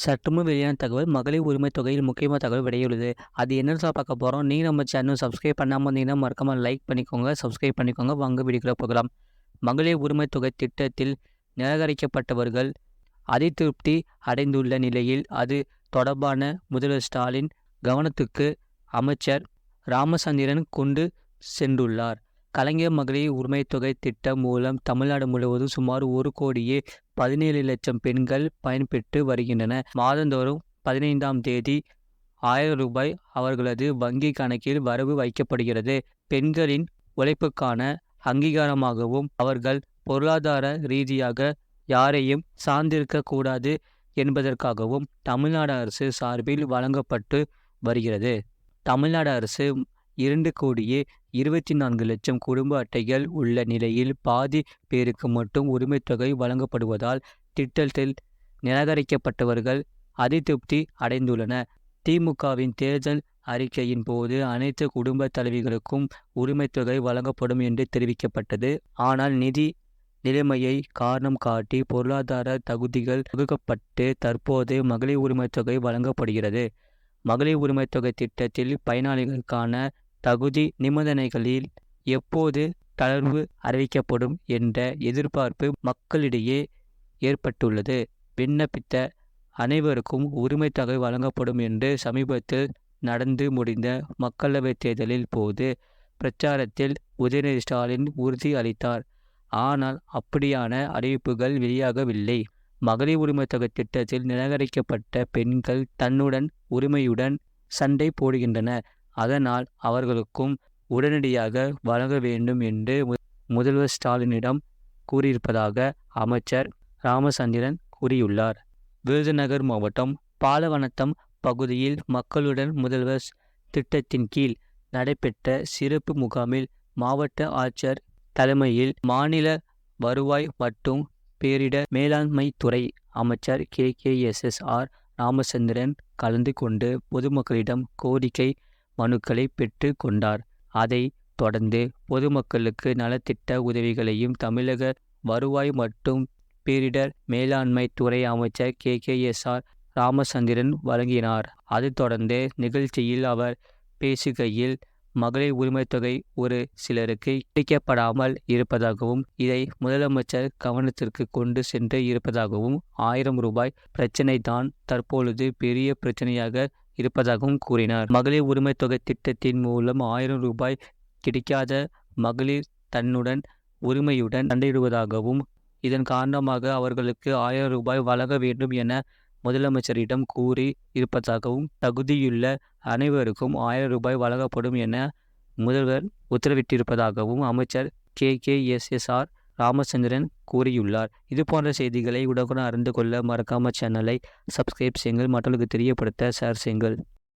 சற்றுமும் வெளியான தகவல். மகளிர் உரிமை தொகையில் முக்கியமான தகவல் வெளியுள்ளது அது என்னன்னு சொல்ல பார்க்க போகிறோம் நீங்கள் நம்ம சேனல் சப்ஸ்கிரைப் பண்ணாமல் இருந்தீங்கன்னா மறக்காமல் லைக் பண்ணிக்கோங்க சப்ஸ்கிரைப் பண்ணிக்கோங்க. வாங்க வீடியோக்குள்ள போகலாம். மகளிர் உரிமை தொகை திட்டத்தில் நிராகரிக்கப்பட்டவர்கள் அதிருப்தி அடைந்துள்ள நிலையில் அது தொடர்பான முதல்வர் ஸ்டாலின் கவனத்துக்கு அமைச்சர் ராமச்சந்திரன் கொண்டு சென்றுள்ளார். கலைஞர் மகளிர் உரிமை தொகை திட்டம் மூலம் தமிழ்நாடு முழுவதும் சுமார் ஒரு கோடியே பதினேழு லட்சம் பெண்கள் பயன்பெற்று வருகின்றன. மாதந்தோறும் பதினைந்தாம் தேதி ஆயிரம் ரூபாய் அவர்களது வங்கி கணக்கில் வரவு வைக்கப்படுகிறது. பெண்களின் உழைப்புக்கான அங்கீகாரமாகவும் அவர்கள் பொருளாதார ரீதியாக யாரையும் சார்ந்திருக்க கூடாது என்பதற்காகவும் தமிழ்நாடு அரசு சார்பில் வழங்கப்பட்டு வருகிறது. தமிழ்நாடு அரசு இரண்டு கோடியே இருபத்தி நான்கு லட்சம் குடும்ப அட்டைகள் உள்ள நிலையில் பாதி பேருக்கு மட்டும் உரிமைத்தொகை வழங்கப்படுவதால் திட்டத்தில் நிராகரிக்கப்பட்டவர்கள் அதிருப்தி அடைந்துள்ளனர். திமுகவின் தேர்தல் அறிக்கையின் போது அனைத்து குடும்ப தலைவிகளுக்கும் உரிமைத்தொகை வழங்கப்படும் என்று தெரிவிக்கப்பட்டது. ஆனால் நிதி நிலைமையை காரணம் காட்டி பொருளாதார தகுதிகள் வகுக்கப்பட்டு தற்போது மகளிர் உரிமைத்தொகை வழங்கப்படுகிறது. மகளிர் உரிமைத்தொகை திட்டத்தில் பயனாளிகளுக்கான தகுதி நிபந்தனைகளில் எப்போது தளர்வு அறிவிக்கப்படும் என்ற எதிர்பார்ப்பு மக்களிடையே ஏற்பட்டுள்ளது. விண்ணப்பித்த அனைவருக்கும் உரிமை தொகை வழங்கப்படும் என்று சமீபத்தில் நடந்து முடிந்த மக்களவைத் தேர்தலில் போது பிரச்சாரத்தில் உதயநிதி ஸ்டாலின் உறுதி அளித்தார். ஆனால் அப்படியான அறிவிப்புகள் வெளியாகவில்லை. மகளிர் உரிமை தொகை திட்டத்தில் நிராகரிக்கப்பட்ட பெண்கள் தன்னுடன் உரிமையுடன் சண்டை போடுகின்றனர். அதனால் அவர்களுக்கும் உடனடியாக வழங்க வேண்டும் என்று முதல்வர் ஸ்டாலினிடம் கூறியிருப்பதாக அமைச்சர் ராமச்சந்திரன் கூறியுள்ளார். விருதுநகர் மாவட்டம் பாலவனத்தம் பகுதியில் மக்களுடன் முதல்வர் திட்டத்தின் கீழ் நடைபெற்ற சிறப்பு முகாமில் மாவட்ட ஆட்சியர் தலைமையில் மாநில வருவாய் மற்றும் பேரிடர் மேலாண்மை துறை அமைச்சர் K. K. S. S. R. Ramachandran கலந்து கொண்டு பொதுமக்களிடம் கோரிக்கை மனுக்களை பெற்று கொண்டார். அதை தொடர்ந்து பொதுமக்களுக்கு நலத்திட்ட உதவிகளையும் தமிழக வருவாய் மற்றும் பேரிடர் மேலாண்மை துறை அமைச்சர் K. K. S. R. Ramachandran வழங்கினார். அது தொடர்ந்து நிகழ்ச்சியில் அவர் பேசுகையில் மகளிர் உரிமை தொகை ஒரு சிலருக்கு கிடைக்கப்படாமல் இருப்பதாகவும் இதை முதலமைச்சர் கவனத்திற்கு கொண்டு சென்று இருப்பதாகவும் ஆயிரம் ரூபாய் பிரச்சனை தான் தற்பொழுது பெரிய பிரச்சனையாக இருப்பதாகவும் கூறினார். மகளிர் உரிமை தொகை திட்டத்தின் மூலம் ஆயிரம் ரூபாய் கிடைக்காத மகளிர் தன்னுடன் உரிமையுடன் சண்டையிடுவதாகவும் இதன் காரணமாக அவர்களுக்கு ஆயிரம் ரூபாய் வழங்க வேண்டும் என முதலமைச்சரிடம் கூறி இருப்பதாகவும் தகுதியுள்ள அனைவருக்கும் ஆயிரம் ரூபாய் வழங்கப்படும் என முதல்வர் உத்தரவிட்டிருப்பதாகவும் அமைச்சர் K. K. S. S. R. Ramachandran கூறியுள்ளார். இது போன்ற செய்திகளை உடனுக்குடன் அறிந்து கொள்ள மறக்காம சேனலை சப்ஸ்கிரைப் செய்யுங்கள். மற்றவர்களுக்கு தெரியப்படுத்த ஷேர் செய்யுங்கள்.